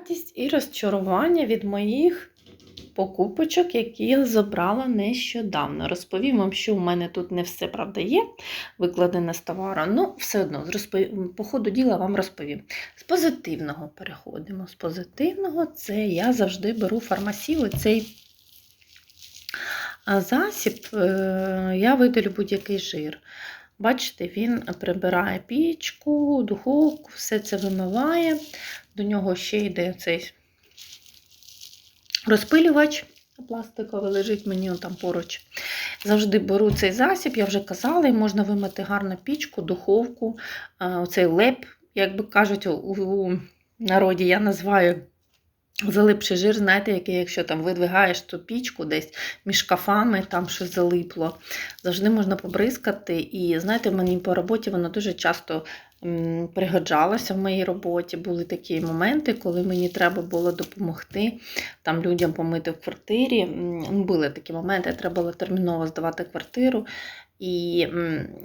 Радість і розчарування від моїх покупочок, які я забрала нещодавно. Розповім вам, що у мене тут не все правда є, викладене з товару. Ну, все одно, розпов... по ходу діла вам розповім. З позитивного переходимо. З позитивного це я завжди беру фармасію, цей засіб, е, я видалю будь-який жир. Бачите, він прибирає пічку, духовку, все це вимиває. До нього ще йде цей розпилювач пластиковий, лежить мені там поруч. Завжди беру цей засіб, я вже казала, і можна вимити гарно пічку, духовку, оцей леп, як би кажуть, у народі я називаю. Залипший жир, знаєте, який, якщо там видвигаєш ту пічку десь між шкафами, там щось залипло, завжди можна побризкати. І знаєте, в мені по роботі воно дуже часто пригоджалося в моїй роботі. Були такі моменти, коли мені треба було допомогти там людям помити в квартирі. Були такі моменти, треба було терміново здавати квартиру. І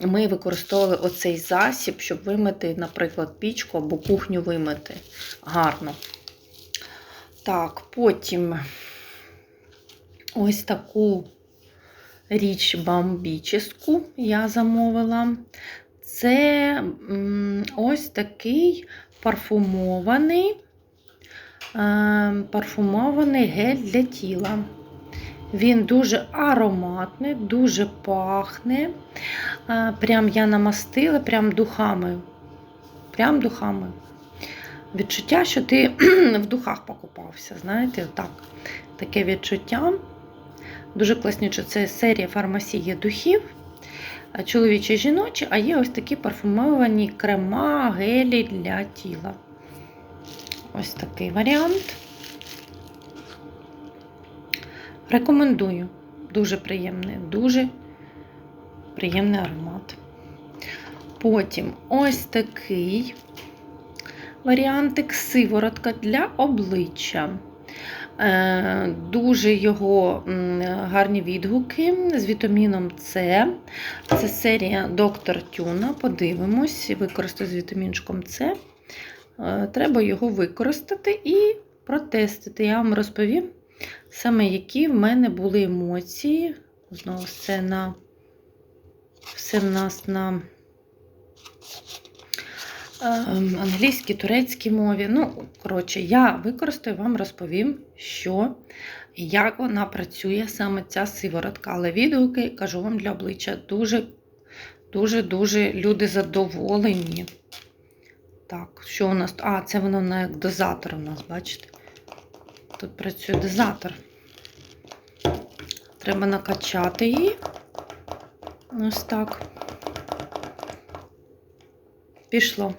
ми використовували оцей засіб, щоб вимити, наприклад, пічку або кухню вимити гарно. Так, потім ось таку річ бомбіческу я замовила. Це ось такий парфумований, е, парфумований гель для тіла. Він дуже ароматний, дуже пахне. Е, Прям я намастила, прям духами. Прям духами. Відчуття, що ти в духах покупався. Знаєте, отак. Таке відчуття. Дуже класнюче, це серія фармасії духів, чоловічі і жіночі, а є ось такі парфумовані крема, гелі для тіла. Ось такий варіант. Рекомендую. Дуже приємний, дуже приємний аромат. Потім ось такий варіантик сиворотка для обличчя. Е, Дуже його гарні відгуки з вітаміном С. Це серія Доктор Тюна. Подивимось, використаю з вітамінчиком С. Е, Треба його використати і протестити. Я вам розповім саме, які в мене були емоції. Знову все на все в нас на англійській, турецькій мові. Ну, коротше, я використаю вам розповім, що і як вона працює саме ця сиворотка. Але відгуки, кажу вам для обличчя, дуже, дуже, дуже люди задоволені. Так, що у нас? А, це воно як дозатор у нас, бачите? Тут працює дозатор. Треба накачати її. Ось так. Пішло.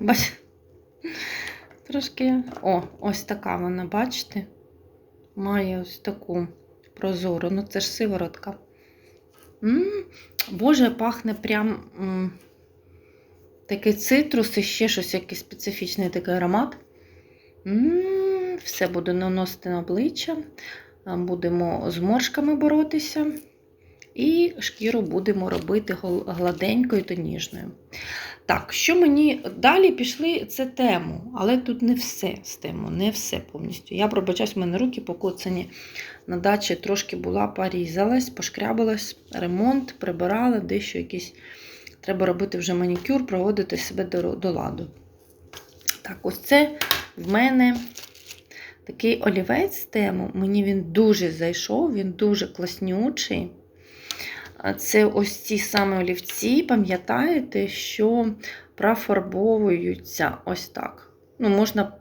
Бач. Трошки. О, ось така вона, бачите? Має ось таку прозору. Ну, це ж сиворотка. М -м, Боже, пахне прям м такий цитрус і ще щось, якийсь специфічний такий аромат. М -м, все буду наносити на обличчя. Будемо з моршками боротися. І шкіру будемо робити гладенькою та ніжною. Так, що мені далі пішли, це тему, але тут не все з тему, не все повністю. Я пробачаюсь, в мене руки покоцані. На дачі трошки була, порізалась, пошкрябалась, ремонт, прибирала, дещо якийсь. Треба робити вже манікюр, проводити себе до, до ладу. Так, ось це в мене такий олівець тему, Мені він дуже зайшов, він дуже класнючий. Це ось ці саме олівці, пам'ятаєте, що профарбовуються ось так. Ну, Можна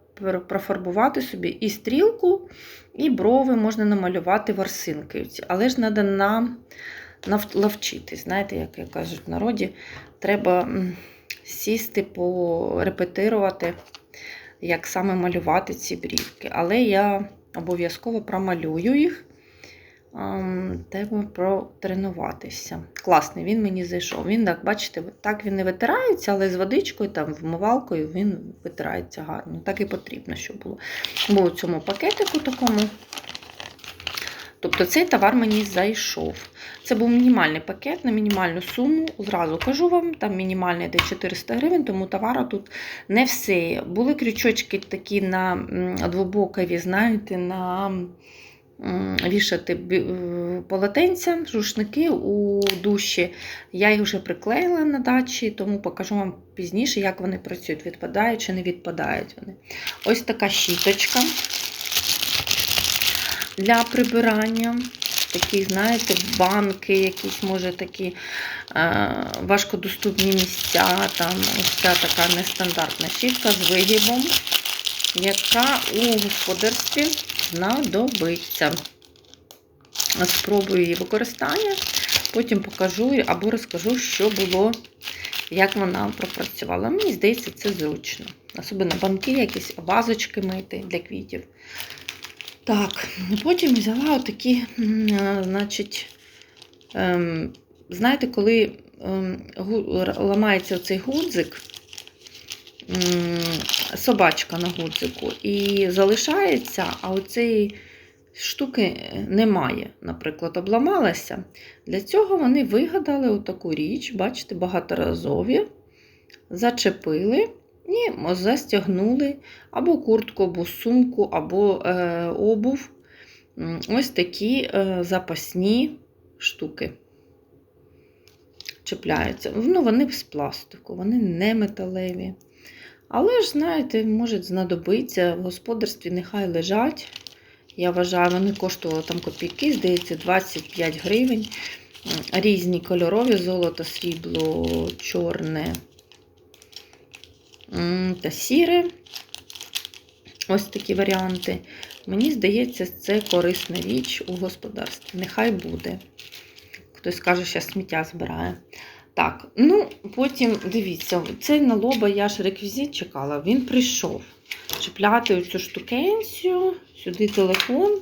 профарбувати собі і стрілку, і брови можна намалювати ворсинки. Але ж треба на, навчити. Знаєте, як кажуть в народі, треба сісти, порепетирувати, як саме малювати ці брівки. Але я обов'язково промалюю їх. Треба протренуватися. Класний, він мені зайшов. Він, так, бачите, так він не витирається, але з водичкою, там, вмивалкою він витирається гарно. Так і потрібно, щоб було. Був у цьому пакетику такому. Тобто цей товар мені зайшов. Це був мінімальний пакет на мінімальну суму. Зразу кажу вам, там мінімальний де 400 гривень, тому товара тут не все. Були крючочки такі на двобокові, знаєте, на вішати е, полотенця, рушники у душі. Я їх вже приклеїла на дачі, тому покажу вам пізніше, як вони працюють, відпадають чи не відпадають вони. Ось така щіточка для прибирання. Такі, знаєте, банки, якісь, може, такі е, важкодоступні місця. Там ось ця така нестандартна щітка з вигибом, яка у господарстві знадобиться. Спробую її використання, потім покажу або розкажу, що було, як вона пропрацювала. Мені здається, це зручно. Особливо банки, якісь вазочки мити для квітів. Так, потім взяла отакі, е, значить, ем, знаєте, коли ем, ламається цей гудзик, собачка на гудзику, і залишається, а оцеї штуки немає, наприклад, обламалася. Для цього вони вигадали отаку річ, бачите, багаторазові, зачепили і застягнули або куртку, або сумку, або е, обув. Ось такі е, запасні штуки чіпляються. Ну, вони з пластику, вони не металеві. Але ж, знаєте, може знадобиться в господарстві, нехай лежать. Я вважаю, вони коштували там копійки, здається, 25 гривень. Різні кольорові, золото, срібло, чорне та сіре. Ось такі варіанти. Мені здається, це корисна річ у господарстві. Нехай буде. Хтось каже, що сміття збирає. Так, ну потім дивіться, цей на лоба я ж реквізит чекала, він прийшов. Чіпляти оцю штукенцію, сюди телефон,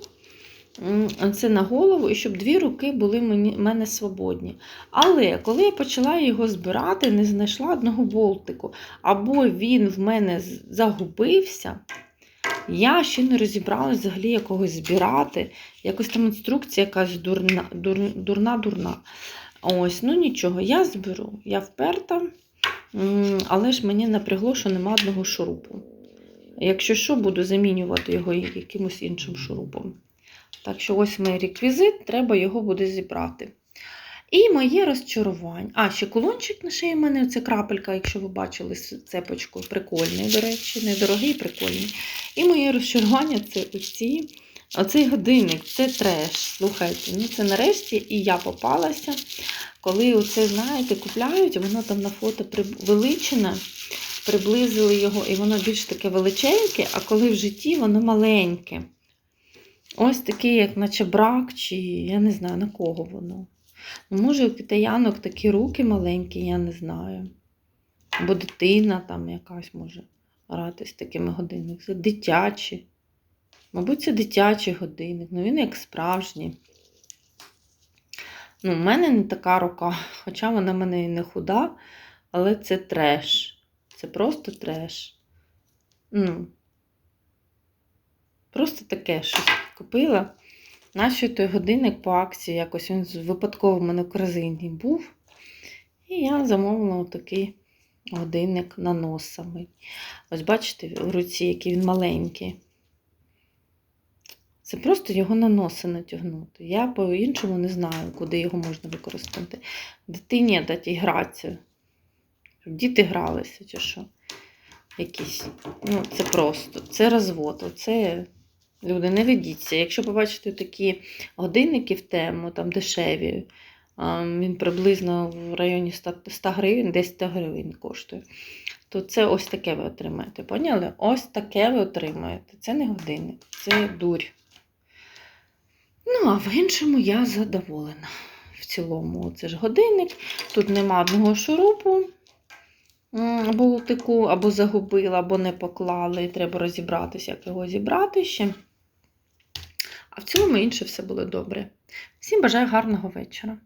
це на голову, і щоб дві руки були мені, мене свободні. Але коли я почала його збирати, не знайшла одного болтику, або він в мене загубився. Я ще не розібралась взагалі якогось збирати. Якось там інструкція якась дурна, дур, дурна, дурна. Ось, ну нічого, я зберу. Я вперта, але ж мені напрягло, що нема одного шурупу. Якщо що, буду замінювати його якимось іншим шурупом. Так що ось мій реквізит, треба його буде зібрати. І моє розчарування. А, ще кулончик на шиї в мене оце крапелька, якщо ви бачили цепочку. Прикольний, до речі, недорогий, прикольний. І моє розчарування це оці, оцей годинник, це треш. Слухайте, ну це нарешті і я попалася. Коли оце, знаєте, купляють, воно там на фото превеличене, приблизили його, і воно більш таке величеньке, а коли в житті воно маленьке. Ось такий, як наче брак, чи я не знаю, на кого воно. Ну, Може, у китаянок такі руки маленькі, я не знаю. Або дитина там якась може гратись такими годинниками. Дитячі. Мабуть, це дитячий годинник. Ну, він як справжній. Ну, у мене не така рука, хоча вона в мене і не худа, але це треш. Це просто треш. Ну, просто таке щось купила. Наші той годинник по акції якось він випадково в мене в корзині був. І я замовила такий годинник на носами. Ось бачите, в руці, який він маленький. Це просто його на носи натягнути. Я по-іншому не знаю, куди його можна використати. Дитині дати гратися. Щоб діти гралися чи що. Якісь. Ну, це просто, це розвод. Це люди, не ведіться. Якщо побачите такі годинники в тему, там дешеві, він приблизно в районі 100 100 гривень, десь 100 гривень коштує, то це ось таке ви отримаєте. Поняли? Ось таке ви отримаєте. Це не годинник, це дурь. Ну, а в іншому я задоволена. В цілому, це ж годинник. Тут нема одного шурупу болтику, або загубила, або не поклали. Треба розібратися, як його зібрати ще. А в цілому інше все було добре. Всім бажаю гарного вечора.